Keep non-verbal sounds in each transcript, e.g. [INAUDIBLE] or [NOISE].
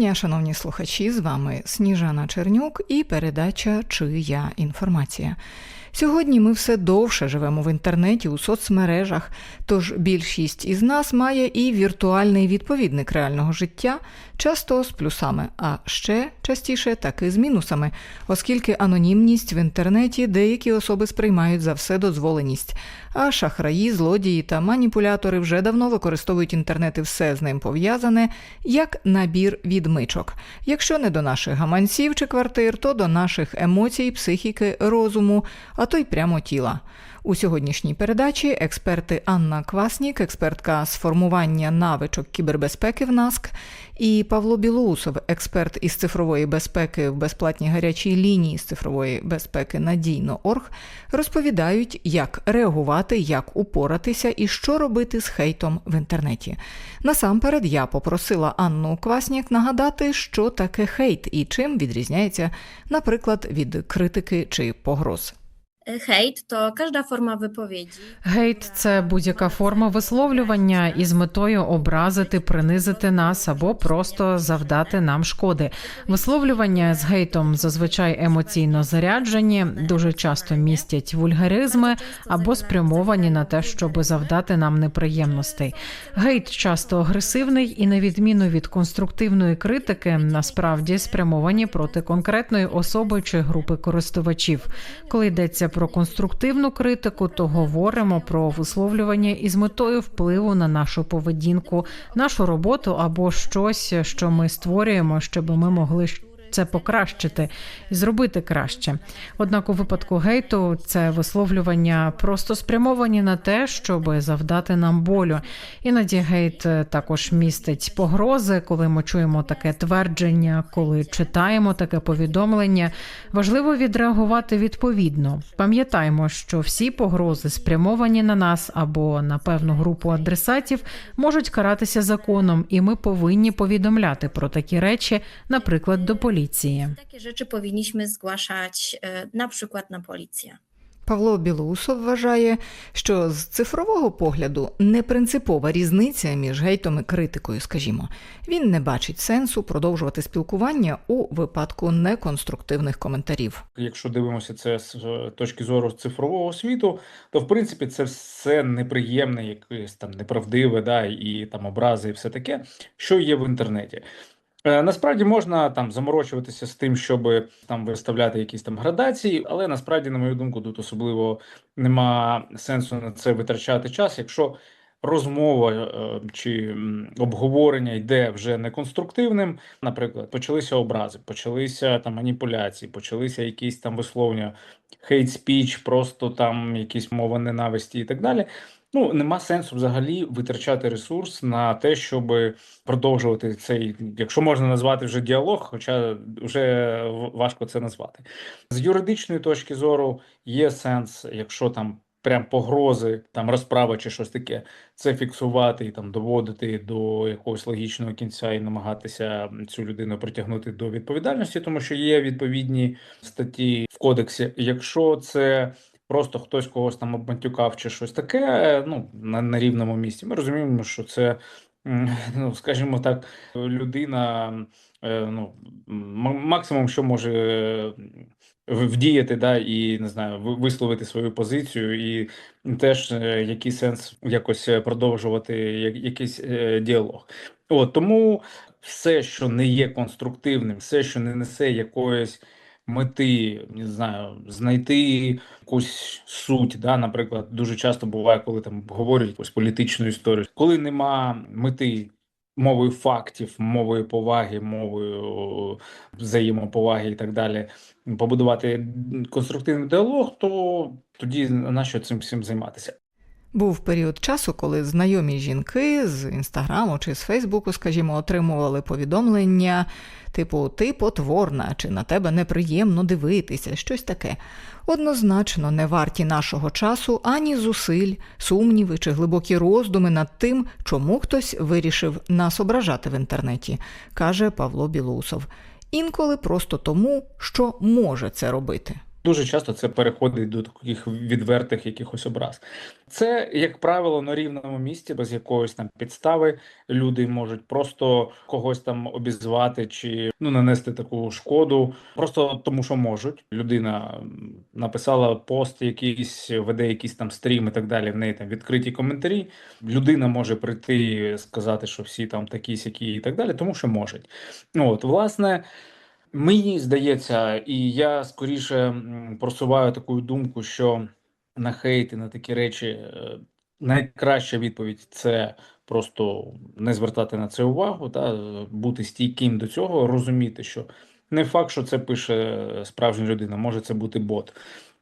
Дня, шановні слухачі. З вами Сніжана Чернюк і передача Чия інформація. Сьогодні ми все довше живемо в інтернеті у соцмережах, тож більшість із нас має і віртуальний відповідник реального життя, часто з плюсами, а ще частіше таки з мінусами, оскільки анонімність в інтернеті деякі особи сприймають за вседозволеність, а шахраї, злодії та маніпулятори вже давно використовують інтернет і все з ним пов'язане як набір відмичок. Якщо не до наших гаманців чи квартир, то до наших емоцій, психіки, розуму, а то й прямо тіла. У сьогоднішній передачі експерти Анна Кваснік, експертка з формування навичок кібербезпеки в НАСК, і Павло Білоусов, експерт із цифрової безпеки в безплатній гарячій лінії з цифрової безпеки Надійно.орг, розповідають, як реагувати, як упоратися і що робити з хейтом в інтернеті. Насамперед я попросила Анну Кваснік нагадати, що таке хейт і чим відрізняється, наприклад, від критики чи погроз. Hejt to każda forma wypowiedzi. Гейт це будь-яка форма висловлювання із метою образити, принизити нас або просто завдати нам шкоди. Висловлювання з гейтом зазвичай емоційно заряджені, дуже часто містять вульгаризми або спрямовані на те, щоб завдати нам неприємностей. Гейт часто агресивний і, на відміну від конструктивної критики, насправді спрямовані проти конкретної особи чи групи користувачів. Коли йдеться про конструктивну критику, то говоримо про висловлювання із метою впливу на нашу поведінку, нашу роботу або щось, що ми створюємо, щоб ми могли це покращити і зробити краще. Однак у випадку гейту це висловлювання просто спрямовані на те, щоб завдати нам болю. Іноді гейт е, також містить погрози, коли ми чуємо таке твердження, коли читаємо таке повідомлення. Важливо відреагувати відповідно. Пам'ятаємо, що всі погрози спрямовані на нас або на певну групу адресатів можуть каратися законом, і ми повинні повідомляти про такі речі, наприклад, до поліції. Takie rzeczy powinniśmy zgłaszać e, na przykład na policję. Павло Білоусов вважає, що з цифрового погляду не принципова різниця між гейтом і критикою, скажімо. Він не бачить сенсу продовжувати спілкування у випадку неконструктивних коментарів. Якщо дивимося це з точки зору цифрового світу, то в принципі це все неприємне, якесь там неправдиве, да, і там образи, і все таке, що є в інтернеті. Е, Насправді можна там заморочуватися з тим, щоб там виставляти якісь там градації, але насправді, на мою думку, тут особливо нема сенсу на це витрачати час, якщо розмова е, чи обговорення йде вже не конструктивним. Наприклад, почалися образи, почалися там маніпуляції, почалися якісь там висловлення, хейт спіч, просто там якісь мова ненависті і так далі. Ну, нема сенсу взагалі витрачати ресурс на те, щоб продовжувати цей, якщо можна назвати вже діалог, хоча вже важко це назвати. З юридичної точки зору є сенс, якщо там прям погрози, там розправа чи щось таке, це фіксувати і там доводити до якогось логічного кінця і намагатися цю людину притягнути до відповідальності, тому що є відповідні статті в кодексі. Якщо це просто хтось когось там обматюкав чи щось таке, ну на, на рівному місці. Ми розуміємо, що це, [LAUGHS] ну скажімо так, людина, е, ну максимум, що може е, вдіяти, да, і не знаю, висловити свою позицію, і теж е, який сенс якось продовжувати якийсь діалог. От тому все, що не є конструктивним, все, що не несе якоїсь мети, не знаю, знайти якусь суть. Да? Наприклад, дуже часто буває, коли там говорять якусь політичну історію, коли нема мети. Мовою фактів, мовою поваги, мовою взаємоповаги і так далі, побудувати конструктивний діалог, то тоді на що цим всім займатися? Був період часу, коли знайомі жінки з інстаграму чи з Фейсбуку, скажімо, отримували повідомлення, типу Ти потворна, чи на тебе неприємно дивитися, щось таке. Однозначно не варті нашого часу ані зусиль, сумніви чи глибокі роздуми над тим, чому хтось вирішив нас ображати в інтернеті, каже Павло Білоусов. Інколи просто тому, що може це робити. Дуже часто це переходить до таких відвертих якихось образ. Це, як правило, на рівному місці, без якоїсь там підстави. Люди можуть просто когось там обізвати чи ну нанести таку шкоду, просто тому, що можуть. Людина написала пост, якийсь веде якісь там стрім і так далі. В неї там відкриті коментарі. Людина може прийти сказати, що всі там такі сякі і так далі, тому що можуть. Ну от, власне. Мені здається, і я скоріше просуваю таку думку, що на хейт і на такі речі е, найкраща відповідь це просто не звертати на це увагу, та е, бути стійким до цього, розуміти, що не факт, що це пише справжня людина, може це бути бот.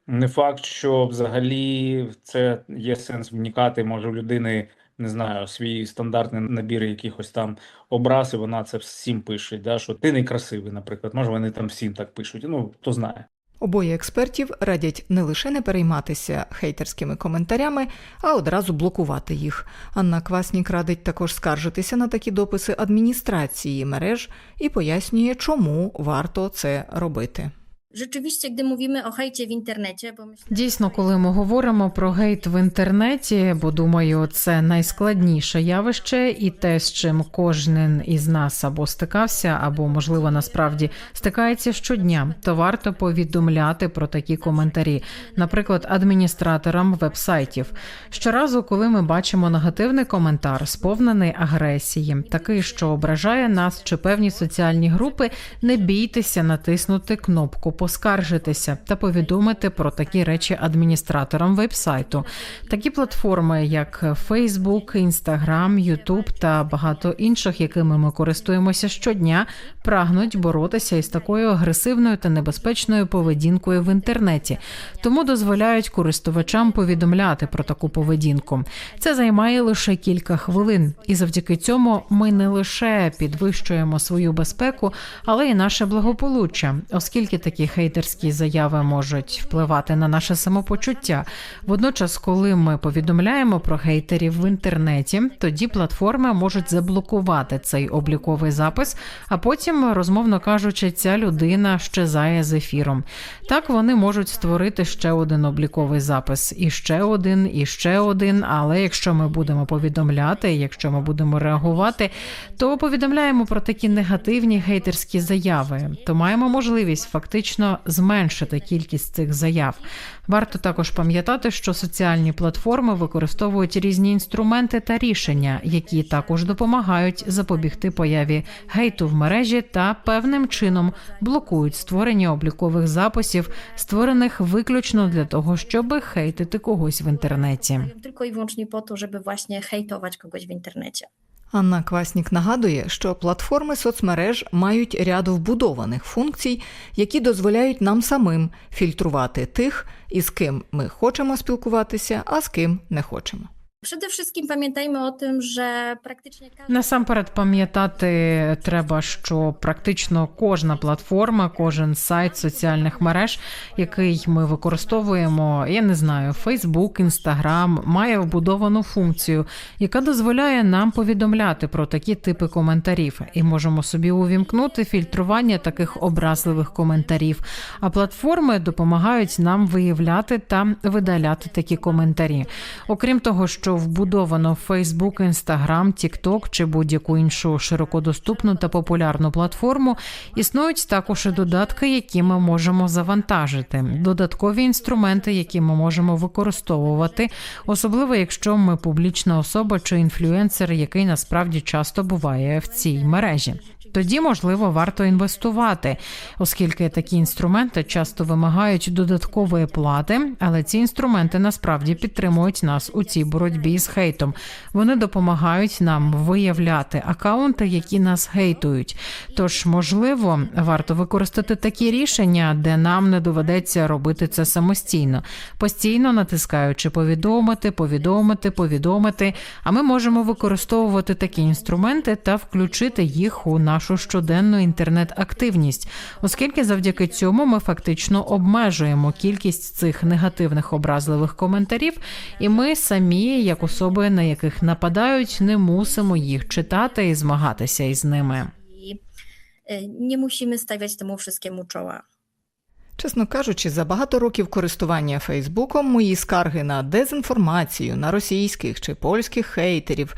Не факт, що взагалі це є сенс вникати, може у людини. Не знаю, свій стандартний набір якихось там образ, і вона це всім пише, да, що ти некрасивий, наприклад. Може, вони там всім так пишуть. Ну, хто знає. Обоє експертів радять не лише не перейматися хейтерськими коментарями, а одразу блокувати їх. Анна Кваснік радить також скаржитися на такі дописи адміністрації мереж і пояснює, чому варто це робити. Rzeczywiście, gdy mówimy o hejcie w internecie, bo myślę, Дійсно, коли ми говоримо про гейт в інтернеті, бо думаю, це найскладніше явище, і те, з чим кожен із нас або стикався, або можливо насправді стикається щодня, то варто повідомляти про такі коментарі, наприклад, адміністраторам вебсайтів. Щоразу, коли ми бачимо негативний коментар, сповнений агресії, такий, що ображає нас чи певні соціальні групи, не бійтеся натиснути кнопку поскаржитися та повідомити про такі речі адміністраторам вебсайту. Такі платформи, як Facebook, Instagram, YouTube та багато інших, якими ми користуємося щодня, прагнуть боротися із такою агресивною та небезпечною поведінкою в інтернеті, тому дозволяють користувачам повідомляти про таку поведінку. Це займає лише кілька хвилин, і завдяки цьому ми не лише підвищуємо свою безпеку, але й наше благополуччя, оскільки такі хейтерські заяви можуть впливати на наше самопочуття. Водночас, коли ми повідомляємо про хейтерів в інтернеті, тоді платформи можуть заблокувати цей обліковий запис, а потім, розмовно кажучи, ця людина щезає з ефіром. Так вони можуть створити ще один обліковий запис, і ще один, і ще один. Але якщо ми будемо повідомляти, якщо ми будемо реагувати, то повідомляємо про такі негативні хейтерські заяви, то маємо можливість фактично зменшити кількість цих заяв. Варто також пам'ятати, що соціальні платформи використовують різні інструменти та рішення, які також допомагають запобігти появі гейту в мережі та певним чином блокують створення облікових записів, створених виключно для того, щоб хейтити когось в інтернеті. tylko i wyłącznie po to, żeby właśnie hejtować kogoś w internecie. Анна Кваснік нагадує, що платформи соцмереж мають ряд вбудованих функцій, які дозволяють нам самим фільтрувати тих, із ким ми хочемо спілкуватися, а з ким не хочемо. Przede wszystkim pamiętajmy o tym, że każdy Насамперед пам'ятати треба, що практично кожна платформа, кожен сайт соціальних мереж, який ми використовуємо, я не знаю, Facebook, Instagram, має вбудовану функцію, яка дозволяє нам повідомляти про такі типи коментарів, і можемо собі увімкнути фільтрування таких образливих коментарів. А платформи допомагають нам виявляти та видаляти такі коментарі. Окрім того, що вбудовано в Facebook, Instagram, TikTok чи будь-яку іншу широкодоступну та популярну платформу, існують також і додатки, які ми можемо завантажити, додаткові інструменти, які ми можемо використовувати, особливо якщо ми публічна особа чи інфлюенсер, який насправді часто буває в цій мережі. Тоді, можливо, варто інвестувати, оскільки такі інструменти часто вимагають додаткової плати, але ці інструменти насправді підтримують нас у цій боротьбі з хейтом. Вони допомагають нам виявляти акаунти, які нас хейтують. Тож, можливо, варто використати такі рішення, де нам не доведеться робити це самостійно, постійно натискаючи повідомити, повідомити, повідомити. А ми можемо використовувати такі інструменти та включити їх у нашу щоденну інтернет-активність, оскільки завдяки цьому ми фактично обмежуємо кількість цих негативних образливих коментарів, і ми самі, як особи, на яких нападають, не мусимо їх читати і змагатися із ними. y, nie musimy stawiać temu wszystkiemu czoła. Чесно кажучи, за багато років користування Фейсбуком мої скарги на дезінформацію, на російських чи польських хейтерів.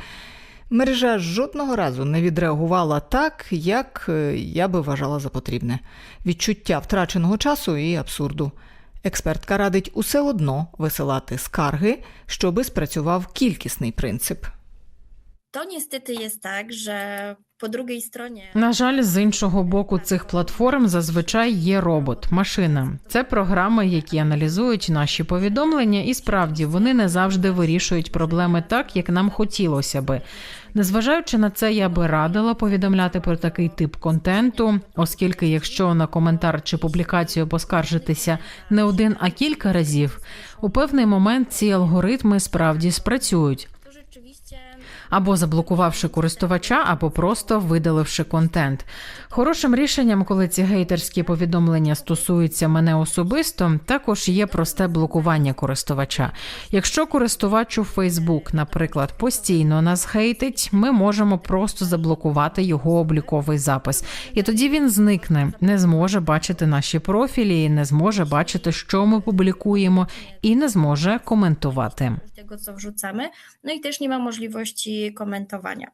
Мережа жодного разу не відреагувала так, як е, я би вважала за потрібне. Відчуття втраченого часу і абсурду. Експертка радить усе одно висилати скарги, щоби спрацював кількісний принцип. To niestety jest tak, że po drugiej stronie На жаль, з іншого боку цих платформ зазвичай є робот, машина. Це програми, які аналізують наші повідомлення, і справді вони не завжди вирішують проблеми так, як нам хотілося би. Незважаючи на це, я би радила повідомляти про такий тип контенту, оскільки, якщо на коментар чи публікацію поскаржитися не один, а кілька разів, у певний момент ці алгоритми справді спрацюють. Або заблокувавши користувача, або просто видаливши контент. Хорошим рішенням, коли ці гейтерські повідомлення стосуються мене особисто, також є просте блокування користувача. Якщо користувач у Facebook, наприклад, постійно нас хейтить, ми можемо просто заблокувати його обліковий запис, і тоді він зникне, не зможе бачити наші профілі, не зможе бачити, що ми публікуємо, і не зможе коментувати. tego, co wrzucamy, no i też nie możliwości komentowania.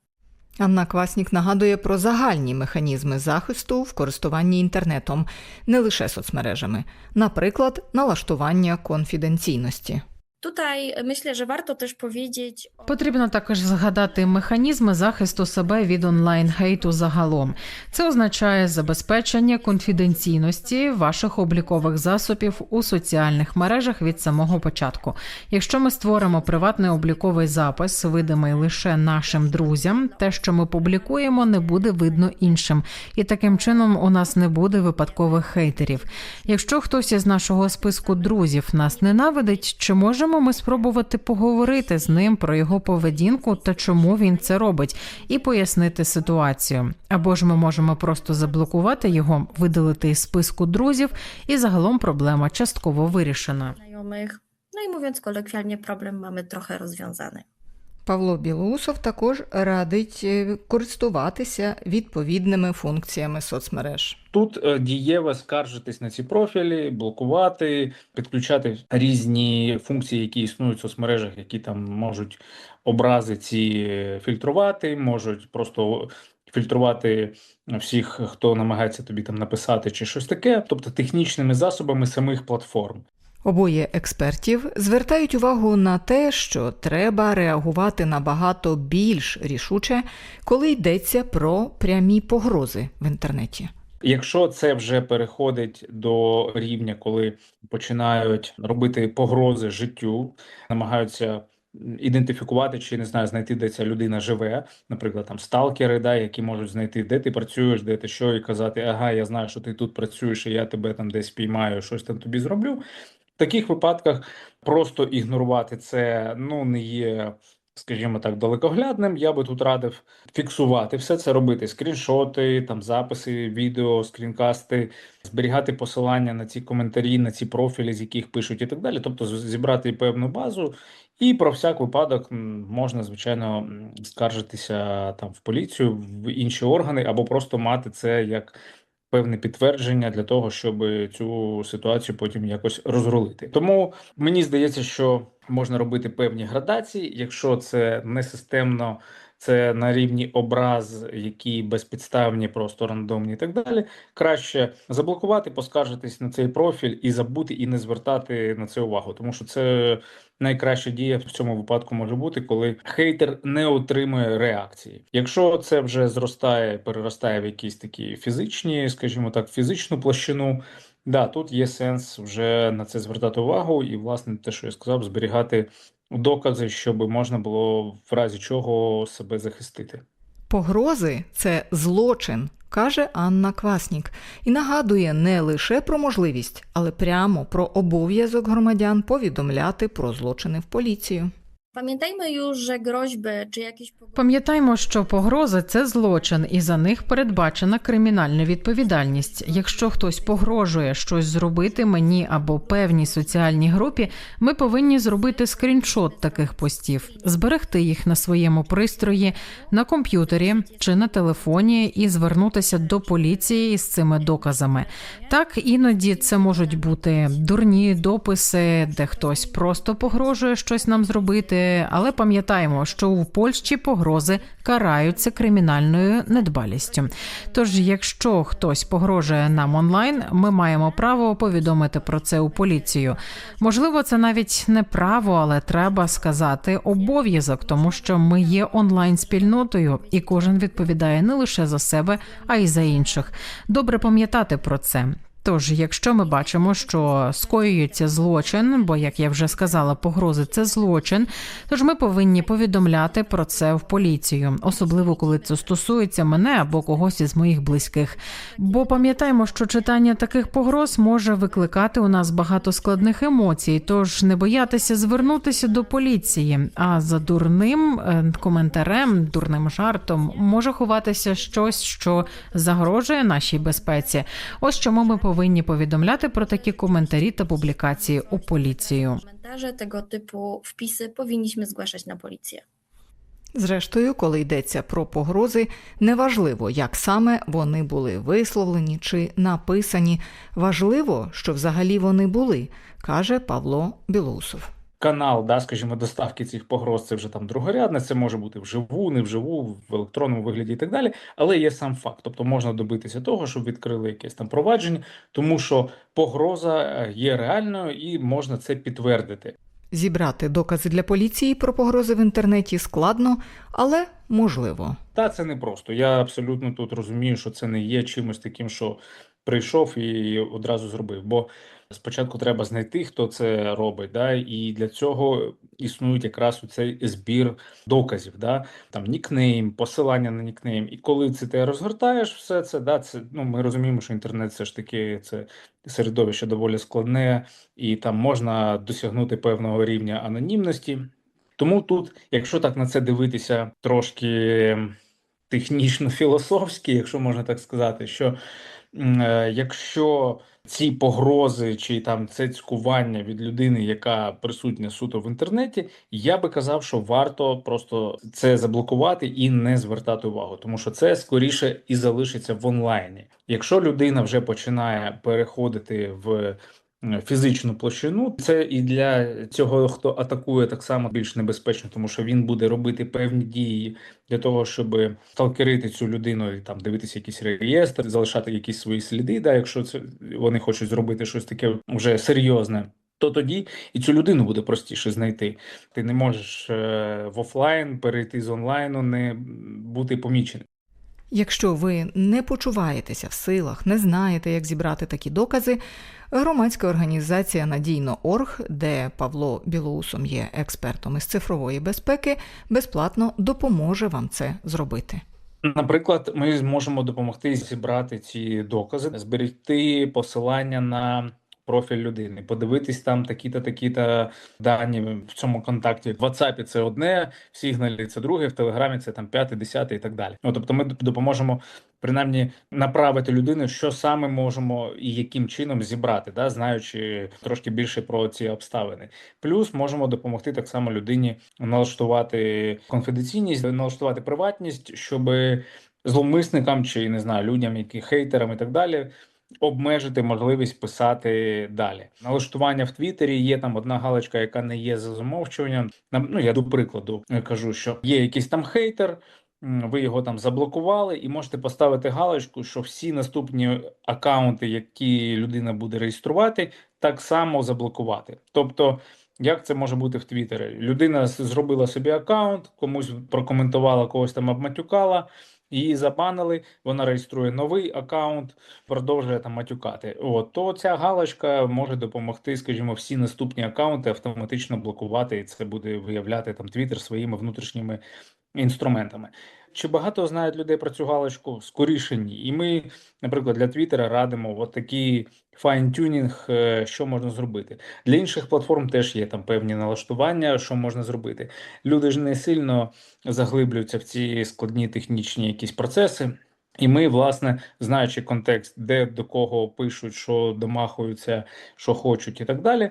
Анна Кваснік нагадує про загальні механізми захисту в користуванні інтернетом, не лише соцмережами, наприклад, налаштування конфіденційності. Tutaj myślę, że warto też powiedzieć Потрібно також згадати механізми захисту себе від онлайн хейту загалом. Це означає забезпечення конфіденційності ваших облікових засобів у соціальних мережах від самого початку. Якщо ми створимо приватний обліковий запис, видимий лише нашим друзям, те, що ми публікуємо, не буде видно іншим, і таким чином у нас не буде випадкових хейтерів. Якщо хтось із нашого списку друзів нас ненавидить, чи можемо ми спробувати поговорити з ним про його поведінку та чому він це робить, і пояснити ситуацію? Або ж ми можемо просто заблокувати його, видалити із списку друзів, і загалом проблема частково вирішена. Знайомих, ну і mówiąc kolokwialnie, problem mamy trochę rozwiązany. Павло Білоусов також радить е, користуватися відповідними функціями соцмереж. Тут е, дієво скаржитись на ці профілі, блокувати, підключати різні функції, які існують в соцмережах, які там можуть образи ці фільтрувати, можуть просто фільтрувати всіх, хто намагається тобі там написати чи щось таке, тобто технічними засобами самих платформ. Обоє експертів звертають увагу на те, що треба реагувати набагато більш рішуче, коли йдеться про прямі погрози в інтернеті. Якщо це вже переходить до рівня, коли починають робити погрози життю, намагаються ідентифікувати чи не знаю, знайти, де ця людина живе, наприклад, там сталкери, да, які можуть знайти, де ти працюєш, де ти що, і казати, ага, я знаю, що ти тут працюєш, і я тебе там десь піймаю, щось там тобі зроблю. В таких випадках просто ігнорувати це ну не є. Скажімо так, далекоглядним, я би тут радив фіксувати все це робити: скріншоти, там записи, відео, скрінкасти, зберігати посилання на ці коментарі, на ці профілі, з яких пишуть, і так далі. Тобто зібрати певну базу, і про всяк випадок можна, звичайно, скаржитися там в поліцію, в інші органи, або просто мати це як певне підтвердження для того, щоб цю ситуацію потім якось розрулити. Тому мені здається, що можна робити певні градації, якщо це не системно. Це на рівні образ, які безпідставні, просто рандомні і так далі. Краще заблокувати, поскаржитись на цей профіль і забути, і не звертати на це увагу, тому що це найкраща дія в цьому випадку може бути, коли хейтер не отримує реакції. Якщо це вже зростає, переростає в якісь такі фізичні, скажімо так, фізичну площину. Да, тут є сенс вже на це звертати увагу, і, власне, те, що я сказав, зберігати докази, щоб можна було в разі чого себе захистити. Погрози це злочин, каже Анна Кваснік, і нагадує не лише про можливість, але прямо про обов'язок громадян повідомляти про злочини в поліцію. Już, że groźby czy jakieś Пам'ятаймо, що погрози це злочин, і за них передбачена кримінальна відповідальність. Якщо хтось погрожує щось зробити мені або певній соціальній групі, ми повинні зробити скріншот таких постів, зберегти їх на своєму пристрої, на комп'ютері чи на телефоні і звернутися до поліції із цими доказами. Так іноді це можуть бути дурні дописи, де хтось просто погрожує щось нам зробити. Але пам'ятаємо, що у Польщі погрози караються кримінальною недбалістю. Тож, якщо хтось погрожує нам онлайн, ми маємо право повідомити про це у поліцію. Можливо, це навіть не право, але треба сказати обов'язок, тому що ми є онлайн спільнотою, і кожен відповідає не лише за себе, а й за інших. Добре пам'ятати про це. Тож, якщо ми бачимо, що скоюється злочин, бо як я вже сказала, погрози це злочин, тож ми повинні повідомляти про це в поліцію, особливо коли це стосується мене або когось із моїх близьких. Бо пам'ятаємо, що читання таких погроз може викликати у нас багато складних емоцій, тож не боятися звернутися до поліції. А за дурним е, коментарем, дурним жартом може ховатися щось, що загрожує нашій безпеці. Ось чому ми повинні повідомляти про такі коментарі та публікації у поліцію. komentarze, того типу wpisy повинні zgłaszać на policję. Зрештою, коли йдеться про погрози, неважливо, як саме вони були висловлені чи написані. Важливо, що взагалі вони були, каже Павло Білоусов. Канал, да, скажімо, доставки цих погроз, це вже там другорядне, це може бути вживу, не вживу, в електронному вигляді і так далі. Але є сам факт. Тобто можна добитися того, щоб відкрили якесь там провадження, тому що погроза е, є реальною і можна це підтвердити. Зібрати докази для поліції про погрози в інтернеті складно, але можливо. Та це не просто. Я абсолютно тут розумію, що це не є чимось таким, що прийшов і одразу зробив. Бо спочатку треба знайти, хто це робить, да, і для цього існують якраз у цей збір доказів, да, там нікнейм, посилання на нікнейм. І коли це ти розгортаєш все це, да, це ну ми розуміємо, що інтернет все ж таки це середовище доволі складне, і там можна досягнути певного рівня анонімності. Тому тут, якщо так на це дивитися трошки технічно філософськи, якщо можна так сказати, що якщо ці погрози чи там це цькування від людини, яка присутня суто в інтернеті, я би казав, що варто просто це заблокувати і не звертати увагу, тому що це скоріше і залишиться в онлайні. Якщо людина вже починає переходити в е, фізичну площину, це і для цього, хто атакує, так само більш небезпечно, тому що він буде робити певні дії для того, щоб сталкерити цю людину і там дивитися якийсь реєстр, залишати якісь свої сліди. Да, якщо це вони хочуть зробити щось таке вже серйозне. То тоді і цю людину буде простіше знайти. Ти не можеш е, в офлайн перейти з онлайну, не бути поміченим. Якщо ви не почуваєтеся в силах, не знаєте, як зібрати такі докази, громадська організація Надійно.орг, де Павло Білоусом є експертом із цифрової безпеки, безплатно допоможе вам це зробити. Наприклад, ми зможемо допомогти зібрати ці докази, зберегти посилання на профіль людини, подивитись там такі-то, такі-то дані в цьому контакті. В WhatsApp це одне, в Signal це друге, в Телеграмі це там п'яте, десяте і так далі. Ну тобто, ми допоможемо принаймні направити людину, що саме можемо і яким чином зібрати, да, знаючи трошки більше про ці обставини. Плюс можемо допомогти так само людині налаштувати конфіденційність, налаштувати приватність, щоб зловмисникам чи не знаю людям, які хейтерам і так далі. Обмежити можливість писати далі. Налаштування в Твіттері є там одна галочка, яка не є за замовчуванням. Ну я до прикладу е, кажу, що є якийсь там хейтер, ви його там заблокували, і можете поставити галочку, що всі наступні акаунти, які людина буде реєструвати, так само заблокувати. Тобто, як це може бути в Твіттері? Людина зробила собі акаунт, комусь прокоментувала, когось там обматюкала. Її забанили, вона реєструє новий акаунт, продовжує там матюкати. От то ця галочка може допомогти, скажімо, всі наступні акаунти автоматично блокувати, і це буде виявляти там Твіттер своїми внутрішніми інструментами. Чи багато знають людей про цю галочку? Скоріше ні. І ми, наприклад, для Твіттера радимо от такий файн-тюнінг, е, що можна зробити. Для інших платформ теж є там певні налаштування, що можна зробити. Люди ж не сильно заглиблюються в ці складні технічні якісь процеси. І ми, власне, знаючи контекст, де до кого пишуть, що домахуються, що хочуть, і так далі.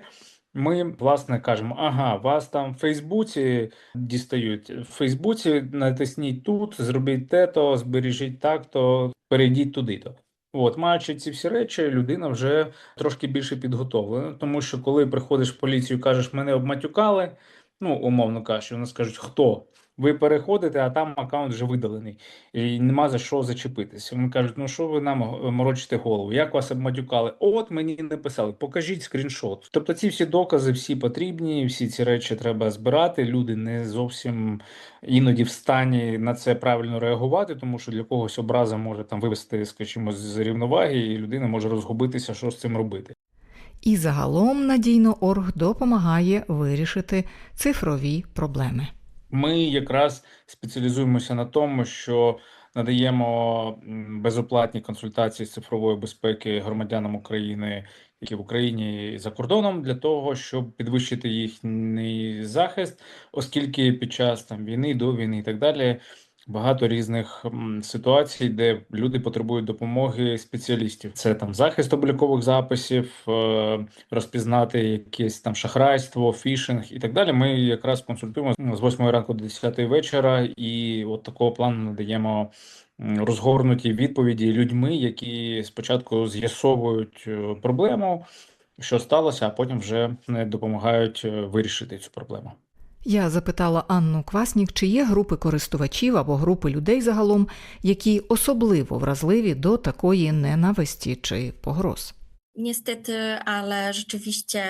Ми, власне, кажемо: ага, вас там в Фейсбуці дістають. В Фейсбуці натисніть тут, зробіть те-то, збережіть так-то, перейдіть туди-то. От, маючи ці всі речі, людина вже трошки більше підготовлена, тому що коли приходиш в поліцію, кажеш, мене обматюкали, ну, умовно кажучи, вони скажуть, хто? Ви переходите, а там аккаунт вже видалений, і нема за що зачепитися. Вони кажуть, ну що ви нам е, морочите голову? Як вас обматюкали? От мені написали, покажіть скріншот. Тобто ці всі докази всі потрібні, всі ці речі треба збирати. Люди не зовсім іноді в стані на це правильно реагувати, тому що для когось образа може там вивести, скажімо, з рівноваги, і людина може розгубитися, що з цим робити. І загалом надійно орг допомагає вирішити цифрові проблеми. Ми якраз спеціалізуємося на тому, що надаємо безоплатні консультації з цифрової безпеки громадянам України, які в Україні і за кордоном, для того, щоб підвищити їхній захист, оскільки під час там війни, до війни і так далі. Багато різних ситуацій, де люди потребують допомоги спеціалістів. Це там захист облікових записів, е, розпізнати якесь там шахрайство, фішинг і так далі. Ми якраз консультуємо з 8 ранку до 10 вечора, і от такого плану надаємо розгорнуті відповіді людьми, які спочатку з'ясовують е, проблему, що сталося, а потім вже е, допомагають е, вирішити цю проблему. Я запитала Анну Кваснік, чи є групи користувачів або групи людей загалом, які особливо вразливі до такої ненависті чи погроз. Niestety, ale rzeczywiście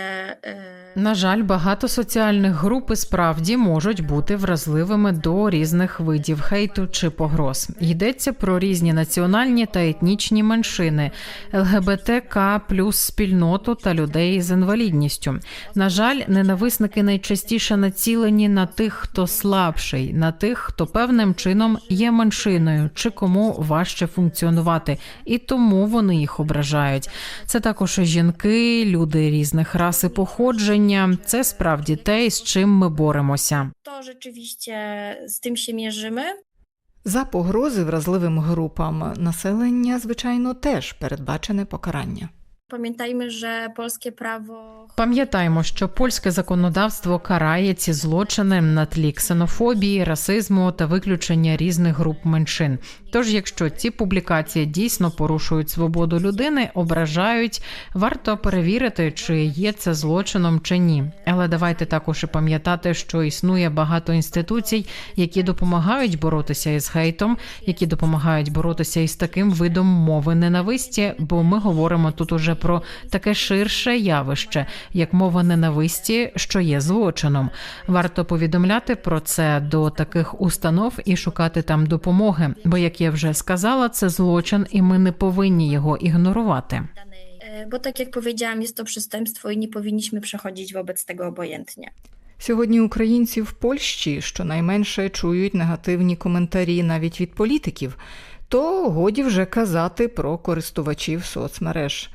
e, На жаль, багато соціальних груп і справді можуть бути вразливими до різних видів хейту чи погроз. Йдеться про різні національні та етнічні меншини, ЛГБТК плюс спільноту та людей з інвалідністю. На жаль, ненависники найчастіше націлені на тих, хто слабший, на тих, хто певним чином є меншиною, чи кому важче функціонувати, і тому вони їх ображають. Це також і жінки, люди різних рас і походження. Це справді те, з чим ми боремося. to rzeczywiście z tym się mierzymy. За погрози вразливим групам населення, звичайно, теж передбачене покарання. Pamiętajmy, że polskie prawo Пам'ятаємо, що польське законодавство карає ці злочини на тлі ксенофобії, расизму та виключення різних груп меншин. Тож, якщо ці публікації дійсно порушують свободу людини, ображають, варто перевірити, чи є це злочином чи ні. Але давайте також і пам'ятати, що існує багато інституцій, які допомагають боротися із хейтом, які допомагають боротися із таким видом мови ненависті, бо ми говоримо тут уже про таке ширше явище, як мова ненависті, що є злочином. Варто повідомляти про це до таких установ і шукати там допомоги. Бо, як я вже сказала, це злочин, і ми не повинні його ігнорувати. E, Bo tak jak powiedziałam, jest to przestępstwo i nie powinniśmy przechodzić wobec tego obojętnie. Сьогодні українці в Польщі щонайменше чують негативні коментарі навіть від політиків, то годі вже казати про користувачів соцмереж.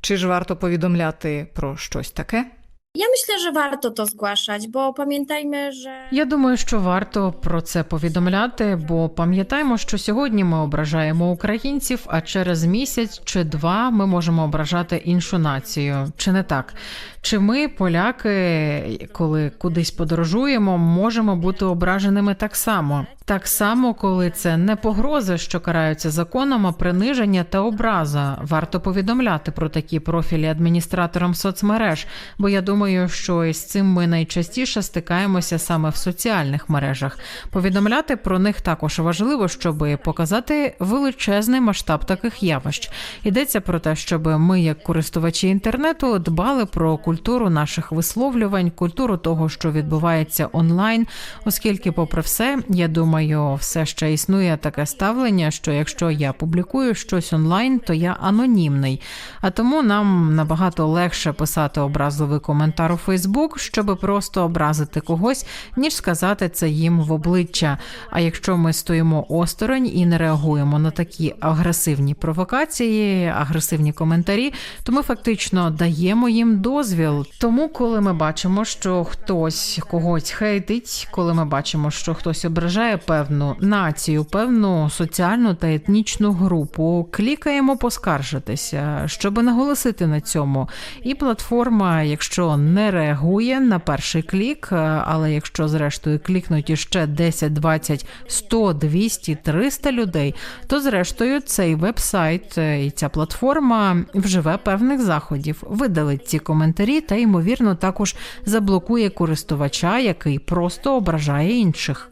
Чи ж варто повідомляти про щось таке? Ja myślę, że warto to zgłaszać, bo pamiętajmy, że Я думаю, що варто про це повідомляти, бо пам'ятаємо, що сьогодні ми ображаємо українців, а через місяць чи два ми можемо ображати іншу націю. Чи не так? Чи ми, поляки, коли кудись подорожуємо, можемо бути ображеними так само? Так само, коли це не погрози, що караються законом, а приниження та образа. Варто повідомляти про такі профілі адміністраторам соцмереж, бо я думаю, що із цим ми найчастіше стикаємося саме в соціальних мережах. Повідомляти про них також важливо, щоб показати величезний масштаб таких явищ. Йдеться про те, щоб ми, як користувачі інтернету, дбали про культуру наших висловлювань, культуру того, що відбувається онлайн, оскільки, попри все, я думаю, все ще існує таке ставлення, що якщо я публікую щось онлайн, то я анонімний. А тому нам набагато легше писати образливий коментар коментар у Фейсбук, щоб просто образити когось, ніж сказати це їм в обличчя. А якщо ми стоїмо осторонь і не реагуємо на такі агресивні провокації, агресивні коментарі, то ми фактично даємо їм дозвіл. Тому, коли ми бачимо, що хтось когось хейтить, коли ми бачимо, що хтось ображає певну націю, певну соціальну та етнічну групу, клікаємо поскаржитися, щоб наголосити на цьому. І платформа, якщо не реагує на перший клік, е, але якщо зрештою клікнуть іще 10, 20, 100, 200, 300 людей, то зрештою цей веб-сайт е, і ця платформа вживе певних заходів, видалить ці коментарі та ймовірно також заблокує користувача, який просто ображає інших.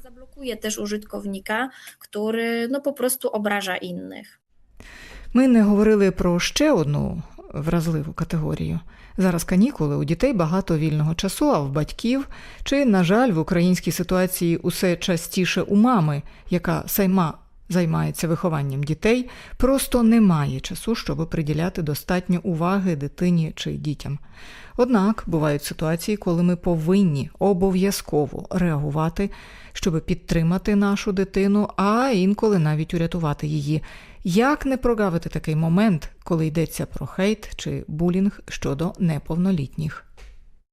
Też użytkownika, który no po prostu obraża innych. Ми не говорили про ще одну вразливу категорію. Зараз канікули, у дітей багато вільного часу, а в батьків чи, на жаль, в українській ситуації усе частіше у мами, яка сама займається вихованням дітей, просто немає часу, щоб приділяти достатньо уваги дитині чи дітям. Однак бувають ситуації, коли ми повинні обов'язково реагувати, щоб підтримати нашу дитину, а інколи навіть урятувати її. Як не прогавити такий момент, коли йдеться про хейт чи булінг щодо неповнолітніх?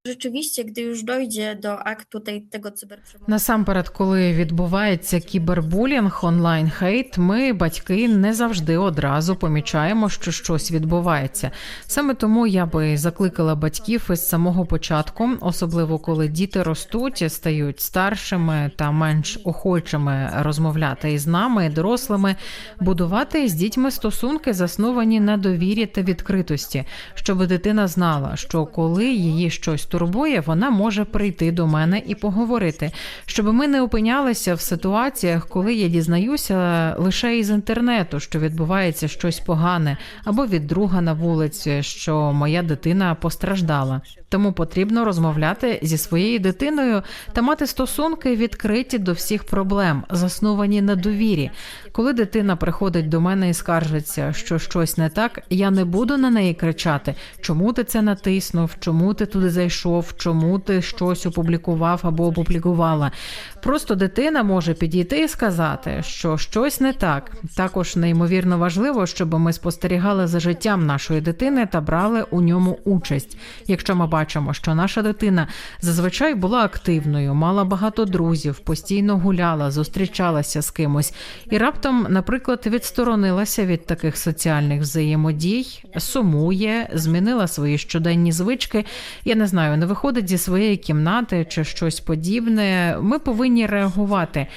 Rzeczywiście, gdy już dojdzie do aktu tej, tego cyberprzemocy, Насамперед, коли відбувається кібербулінг, онлайн хейт, ми, батьки, не завжди одразу помічаємо, що щось відбувається. Саме тому я би закликала батьків із самого початку, особливо коли діти ростуть, стають старшими та менш охочими розмовляти із нами, дорослими, будувати з дітьми стосунки, засновані на довірі та відкритості, щоб дитина знала, що коли її щось турбує, вона може прийти до мене і поговорити, щоб ми не опинялися в ситуаціях, коли я дізнаюся лише із інтернету, що відбувається щось погане, або від друга на вулиці, що моя дитина постраждала. Тому потрібно розмовляти зі своєю дитиною та мати стосунки відкриті до всіх проблем, засновані на довірі. Коли дитина приходить до мене і скаржиться, що щось не так, я не буду на неї кричати, чому ти це натиснув, чому ти туди зайшов, чому ти щось опублікував або опублікувала. Просто дитина може підійти і сказати, що щось не так. Також неймовірно важливо, щоб ми спостерігали за життям нашої дитини та брали у ньому участь. Якщо ми бачимо, що наша дитина зазвичай була активною, мала багато друзів, постійно гуляла, зустрічалася з кимось, і раптом, наприклад, відсторонилася від таких соціальних взаємодій, сумує, змінила свої щоденні звички. Я не знаю, не виходить зі своєї кімнати чи щось подібне. Ми повинні реагувати.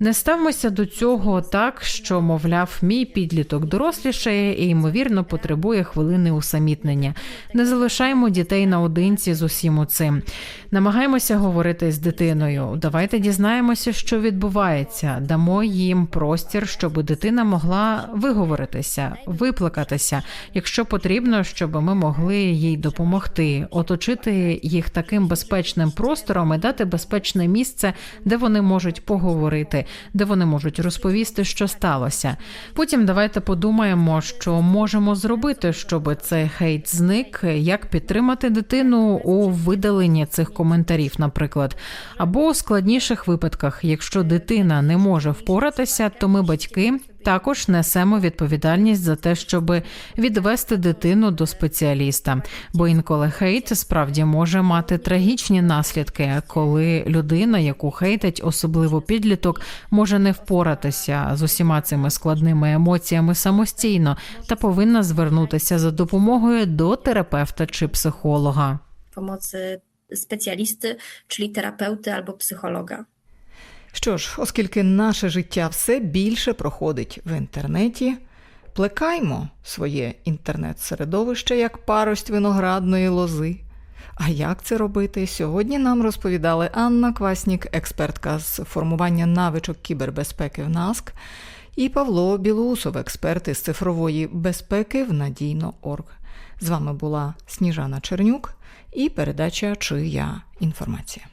Не ставмося до цього так, що, мовляв, мій підліток дорослішає і, ймовірно, потребує хвилини усамітнення. Не залишаємо дітей наодинці з усім цим. Намагаємося говорити з дитиною. Давайте дізнаємося, що відбувається. Дамо їм простір, щоб дитина могла виговоритися, виплакатися, якщо потрібно, щоб ми могли їй допомогти, оточити їх таким безпечним простором і дати безпечне місце, де вони можуть поговорити, де вони можуть розповісти, що сталося. Потім давайте подумаємо, що можемо зробити, щоб цей хейт зник, як підтримати дитину у видаленні цих коментарів, наприклад, або у складніших випадках, якщо дитина не може впоратися, то ми батьки. Також несемо відповідальність за те, щоб відвести дитину до спеціаліста, бо інколи хейт справді може мати трагічні наслідки, коли людина, яку хейтять, особливо підліток, може не впоратися з усіма цими складними емоціями самостійно та повинна звернутися за допомогою до терапевта чи психолога. pomocy specjalisty, czyli terapeuty albo psychologa. Що ж, оскільки наше життя все більше проходить в інтернеті, плекаймо своє інтернет-середовище як парость виноградної лози. А як це робити? Сьогодні нам розповідали Анна Кваснік, експертка з формування навичок кібербезпеки в НАСК, і Павло Білоусов, експерт із цифрової безпеки в Надійно.орг. З вами була Сніжана Чернюк і передача Чия інформація.